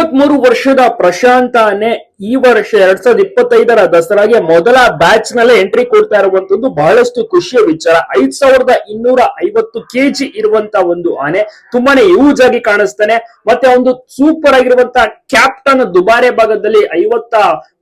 ಇಪ್ಪತ್ಮೂರು ವರ್ಷದ ಪ್ರಶಾಂತನೇ ಈ ವರ್ಷ ಎರಡ್ ಸಾವಿರದ ಇಪ್ಪತ್ತೈದರ ದಸರಾಗೆ ಮೊದಲ ಬ್ಯಾಚ್ ನಲ್ಲೇ ಎಂಟ್ರಿ ಕೊಡ್ತಾ ಇರುವಂತದ್ದು ಬಹಳಷ್ಟು ಖುಷಿಯ ವಿಚಾರ. ಐದ್ ಸಾವಿರದ ಇನ್ನೂರ ಐವತ್ತು ಕೆಜಿ ಇರುವಂತ ಒಂದು ಆನೆ. ತುಂಬಾನೇ ಯೂಜ್ ಆಗಿ ಕಾಣಿಸ್ತಾನೆ. ಮತ್ತೆ ಒಂದು ಸೂಪರ್ ಆಗಿರುವಂತ ಕ್ಯಾಪ್ಟನ್ ದುಬಾರೆ ಭಾಗದಲ್ಲಿ ಐವತ್ತ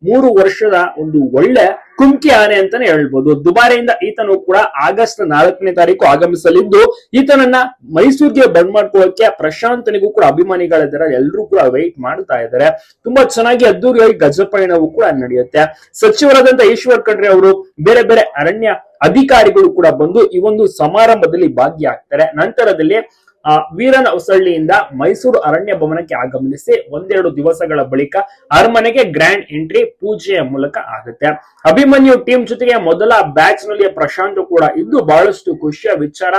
ಮೂರು ವರ್ಷದ ಒಂದು ಒಳ್ಳೆ ಕುಮ್ಕಿ ಆನೆ ಅಂತಾನೆ ಹೇಳ್ಬೋದು. ದುಬಾರೆಯಿಂದ ಈತನು ಕೂಡ ಆಗಸ್ಟ್ ನಾಲ್ಕನೇ ತಾರೀಕು ಆಗಮಿಸಲಿದ್ದು, ಈತನನ್ನ ಮೈಸೂರಿಗೆ ಬಂದ್ ಮಾಡ್ಕೊಳ್ಳೋಕೆ ಪ್ರಶಾಂತನಿಗೂ ಕೂಡ ಅಭಿಮಾನಿಗಳಿದ್ದಾರೆ ಎಲ್ಲರೂ ಕೂಡ ವೆಯ್ಟ್ ಮಾಡ್ತಾ ಇದ್ದಾರೆ. ತುಂಬಾ ಚೆನ್ನಾಗಿ ಅದ್ದೂರಿಯಾಗಿ ಗಜಪಯಣವು ಕೂಡ ನಡೆಯುತ್ತೆ. ಸಚಿವರಾದಂತ ಈಶ್ವರ್ ಖಂಡ್ರೆ ಅವರು ಬೇರೆ ಬೇರೆ ಅರಣ್ಯ ಅಧಿಕಾರಿಗಳು ಕೂಡ ಬಂದು ಈ ಒಂದು ಸಮಾರಂಭದಲ್ಲಿ ಭಾಗಿಯಾಗ್ತಾರೆ. ನಂತರದಲ್ಲಿ ವೀರನ ಹೊಸಳ್ಳಿಯಿಂದ ಮೈಸೂರು ಅರಣ್ಯ ಭವನಕ್ಕೆ ಆಗಮನಿಸಿ ಒಂದೆರಡು ದಿವಸಗಳ ಬಳಿಕ ಅರಮನೆಗೆ ಗ್ರ್ಯಾಂಡ್ ಎಂಟ್ರಿ ಪೂಜೆಯ ಮೂಲಕ ಆಗುತ್ತೆ. ಅಭಿಮನ್ಯು ಟೀಮ್ ಜೊತೆಗೆ ಮೊದಲ ಬ್ಯಾಚ್ನಲ್ಲಿ ಪ್ರಶಾಂತ್ ಕೂಡ ಇದ್ದು ಬಹಳಷ್ಟು ಖುಷಿಯ ವಿಚಾರ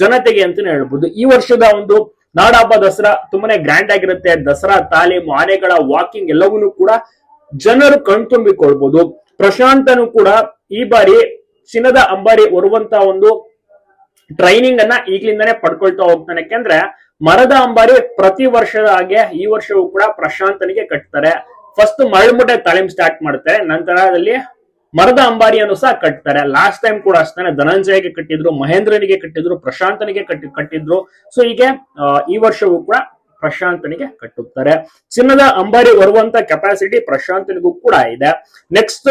ಜನತೆಗೆ ಅಂತಾನೆ ಹೇಳ್ಬೋದು. ಈ ವರ್ಷದ ಒಂದು ನಾಡಹಬ್ಬ ದಸರಾ ತುಂಬಾನೇ ಗ್ರ್ಯಾಂಡ್ ಆಗಿರುತ್ತೆ. ದಸರಾ ತಾಲೀಮು, ಆನೆಗಳ ವಾಕಿಂಗ್ ಎಲ್ಲವನ್ನೂ ಕೂಡ ಜನರು ಕಣ್ತುಂಬಿಕೊಳ್ಬಹುದು ಪ್ರಶಾಂತನು ಕೂಡ ಈ ಬಾರಿ ಚಿನ್ನದ ಅಂಬಾರಿ ಹೊರುವಂತ ಒಂದು ಟ್ರೈನಿಂಗ್ ಅನ್ನ ಈಗ್ಲಿಂದಾನೇ ಪಡ್ಕೊಳ್ತಾ ಹೋಗ್ತಾನೆ. ಯಾಕೆಂದ್ರೆ ಮರದ ಅಂಬಾರಿ ಪ್ರತಿ ವರ್ಷದ ಹಾಗೆ ಈ ವರ್ಷವೂ ಕೂಡ ಪ್ರಶಾಂತನಿಗೆ ಕಟ್ತಾರೆ. ಫಸ್ಟ್ ಮರಳುಮುಟ್ಟೆ ತಾಲೀಮ್ ಸ್ಟಾರ್ಟ್ ಮಾಡ್ತಾರೆ. ನಂತರದಲ್ಲಿ ಮರದ ಅಂಬಾರಿಯನ್ನು ಸಹ ಕಟ್ತಾರೆ. ಲಾಸ್ಟ್ ಟೈಮ್ ಕೂಡ ಅಷ್ಟೇ ಧನಂಜಯಗೆ ಕಟ್ಟಿದ್ರು, ಮಹೇಂದ್ರನಿಗೆ ಕಟ್ಟಿದ್ರು, ಪ್ರಶಾಂತನಿಗೆ ಕಟ್ಟಿ, ಕಟ್ಟಿದ್ರು. ಸೊ ಹೀಗೆ ಈ ವರ್ಷವೂ ಕೂಡ ಪ್ರಶಾಂತನಿಗೆ ಕಟ್ಟುತ್ತಾರೆ. ಚಿನ್ನದ ಅಂಬಾರಿ ಬರುವಂತ ಕೆಪಾಸಿಟಿ ಪ್ರಶಾಂತನಿಗೂ ಕೂಡ ಇದೆ. ನೆಕ್ಸ್ಟ್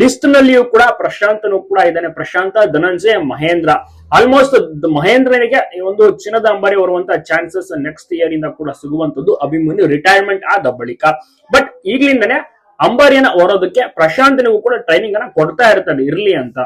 ಲಿಸ್ಟ್ ನಲ್ಲಿಯೂ ಕೂಡ ಪ್ರಶಾಂತನು ಕೂಡ ಇದ್ದಾನೆ. ಪ್ರಶಾಂತ, ಧನಂಜಯ, ಮಹೇಂದ್ರ. ಆಲ್ಮೋಸ್ಟ್ ಮಹೇಂದ್ರನಿಗೆ ಒಂದು ಚಿನ್ನದ ಅಂಬಾರಿ ಬರುವಂತಹ ಚಾನ್ಸಸ್ ನೆಕ್ಸ್ಟ್ ಇಯರ್ ಇಂದ ಕೂಡ ಸಿಗುವಂತದ್ದು ಅಭಿಮನ್ಯು ರಿಟೈರ್ಮೆಂಟ್ ಆದ ಬಳಿಕ. ಬಟ್ ಈಗ್ಲಿಂದನೇ ಅಂಬಾರಿಯನ್ನ ಹೊರೋದಕ್ಕೆ ಪ್ರಶಾಂತನಿಗೂ ಕೂಡ ಟ್ರೈನಿಂಗ್ ಅನ್ನ ಕೊಡ್ತಾ ಇರ್ತಾರೆ, ಇರ್ಲಿ ಅಂತ.